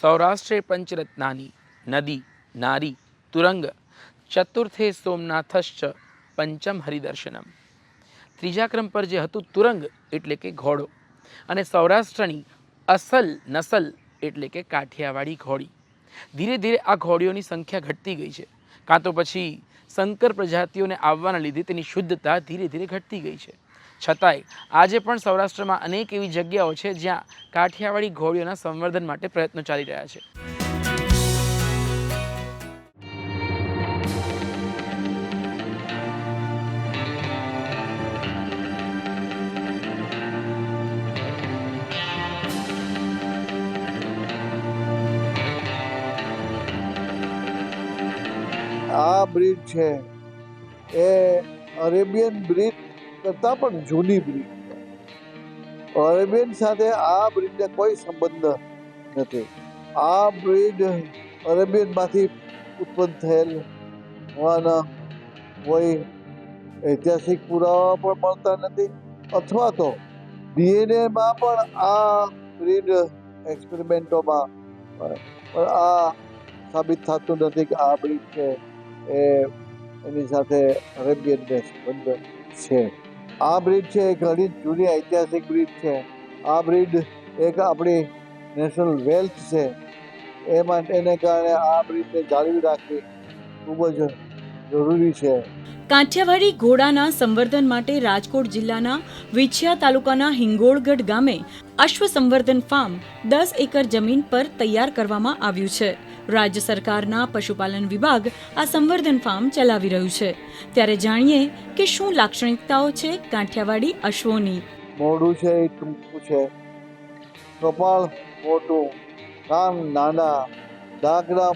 સૌરાષ્ટ્રે પંચરત્નાની નદી, નારી, તુરંગ, ચતુર્થે સોમનાથશ્ચ, પંચમ હરિદર્શનમ. ત્રીજા ક્રમ પર જે હતું તુરંગ એટલે કે ઘોડો અને સૌરાષ્ટ્રની અસલ નસલ એટલે કે કાઠિયાવાડી ઘોડી. ધીરે ધીરે આ ઘોડીઓની સંખ્યા ઘટતી ગઈ છે. કાં તો પછી સંકર પ્રજાતિઓને આવવાના લીધે તેની શુદ્ધતા ધીરે ધીરે ઘટતી ગઈ છે. છતાંય, આજે પણ સૌરાષ્ટ્રમાં અનેક એવી જગ્યાઓ છે જ્યાં કાઠિયાવાડી ઘોડીઓના સંવર્ધન માટે પ્રયત્નો ચાલી રહ્યા છે. આ બ્રિજ છે. એ અરેબિયન બ્રિજ કરતાં પણ જૂની બ્રિજ છે. અરેબિયન સાથે આ બ્રિજને કોઈ સંબંધ નથી. આ બ્રિજ અરેબિયનમાંથી ઉત્પન્ન થયેલ હોવાના કોઈ ઐતિહાસિક પુરાવા પણ મળતા નથી. અથવા તો ડીએનએમાં પણ આ બ્રિજ એક્સપેરિમેન્ટોમાં પણ આ સાબિત થતું નથી કે આ બ્રિજ છે. એ, એની સાથે અરેબિયનને સંબંધ છે. આ બ્રિજ છે એ ઘણી જૂની ઐતિહાસિક બ્રિજ છે. આ બ્રિજ એક આપણી નેશનલ વેલ્થ છે. એ માટેને કારણે આ બ્રિજને જાળવી રાખવી ખૂબ જ જરૂરી છે. કાઠિયાવાડી ઘોડાના સંવર્ધન માટે રાજકોટ જિલ્લાના વિછિયા તાલુકાના હિંગોળગઢ ગામે અશ્વ સંવર્ધન ફાર્મ દસ એકર જમીન પર તૈયાર કરવામાં આવ્યું છે. રાજ્ય સરકારના પશુપાલન વિભાગ આ સંવર્ધન ફાર્મ ચલાવી રહ્યું છે. ત્યારે જાણીએ કે શું લાક્ષણિકતાઓ છે કાઠિયાવાડી અશ્વોની? મોઢું છે ટૂંકું છે. કપાળ, મોટું. કાન, નાના. ડાકડા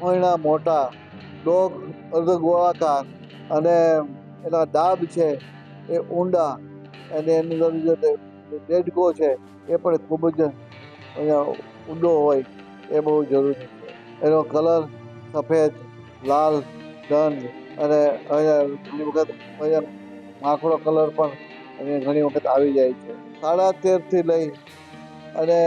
ફળના મોટા. ડોગ અર્ધ ગોળાકાર અને એના ડાબ છે, એ ઊંડા. અને એની અંદર જે દેડકો છે, એ પણ ખૂબ જ અહીંયા ઊંડો હોય, એ બહુ જરૂરી. છે એનો કલર સફેદ, લાલ દંડ અને અહીંયા ઘણી વખત અહીંયા માખડો કલર પણ અને ઘણી વખત આવી જાય છે. સાડા તેરથી લઈ અને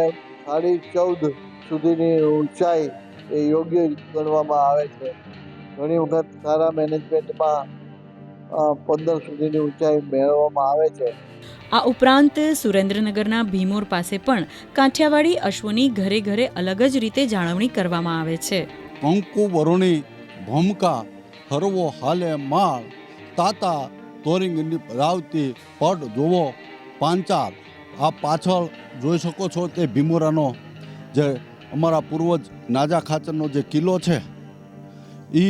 સાડી ચૌદ સુધીની ઊંચાઈ એ યોગ્ય ગણવામાં આવે છે. ઘણી વખત સારા મેનેજમેન્ટમાં પંદર સુધીની ઊંચાઈ મેળવવામાં આવે છે. આ ઉપરાંત સુરેન્દ્રનગરના ભીમોર પાસે પણ કાઠિયાવાડી અશ્વની ઘરે ઘરે અલગ જ રીતે જાળવણી કરવામાં આવે છે. કંકુ વરુણી ભમકા હરવો હાલે માળ તાતા તોરિંગની રાવતી પટ જોવો પાંચાર આ પાછળ જોઈ શકો છો તે ભીમોરાનો જે અમારા પૂર્વજ નાજા ખાચરનો જે કિલ્લો છે એ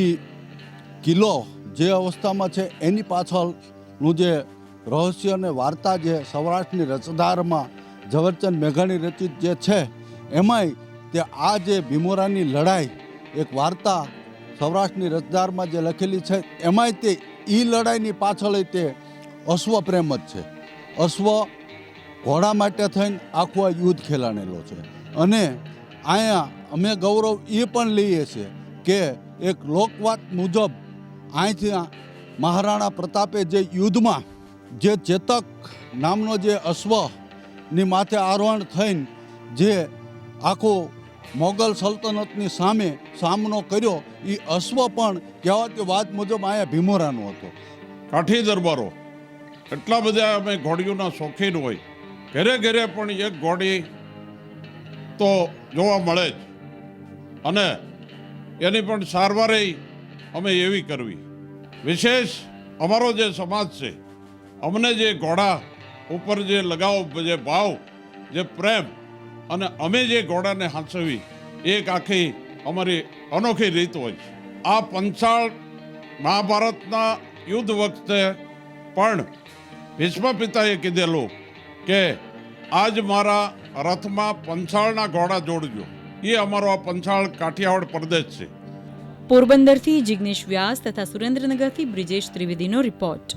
કિલ્લો જે અવસ્થામાં છે, એની પાછળનું જે રહસ્ય અને વાર્તા જે સૌરાષ્ટ્રની રચધારમાં ઝવેરચંદ મેઘાણી રચિત જે છે, એમાંય તે આ જે ભીમોરાની લડાઈ, એક વાર્તા સૌરાષ્ટ્રની રચદારમાં જે લખેલી છે, એમાંય તે એ લડાઈની પાછળ તે અશ્વ પ્રેમ જ છે. અશ્વ ઘોડા માટે થઈને આખું આ યુદ્ધ ખેલાણેલો છે. અને અહીંયા અમે ગૌરવ એ પણ લઈએ છીએ કે એક લોકવાત મુજબ અહીંથી મહારાણા પ્રતાપે જે યુદ્ધમાં જે ચેતક નામનો જે અશ્વની માથે આરોહણ થઈને જે આખો મોગલ સલ્તનતની સામે સામનો કર્યો એ અશ્વ પણ કહેવાતી વાત મુજબ અહીંયા ભીમોરાનો હતો. કાઠી દરબારો. એટલા બધા અમે ઘોડીઓના શોખીન હોય. ઘરે ઘરે પણ એક ઘોડી તો જોવા મળે જ. અને એની પણ સારવારે અમે એવી કરવી. વિશેષ અમારો જે સમાજ છે, અમને જે ઘોડા ઉપર જે લગાવ, જે ભાવ, જે પ્રેમ અને અમે જે ઘોડાને હાંસવી એક આખી અમારી અનોખી રીત હોય છે. આ પંચાળ મહાભારતના યુદ્ધ વખતે પણ ભીષ્મ પિતાએ કીધેલું કે આજ મારા રથમાં પંચાળના ઘોડા જોડજો. એ અમારો આ પંચાળ કાઠિયાવાડ પ્રદેશ છે. પોરબંદરથી જિગ્નેશ વ્યાસ તથા સુરેન્દ્રનગરથી બ્રિજેશ ત્રિવેદીનો રિપોર્ટ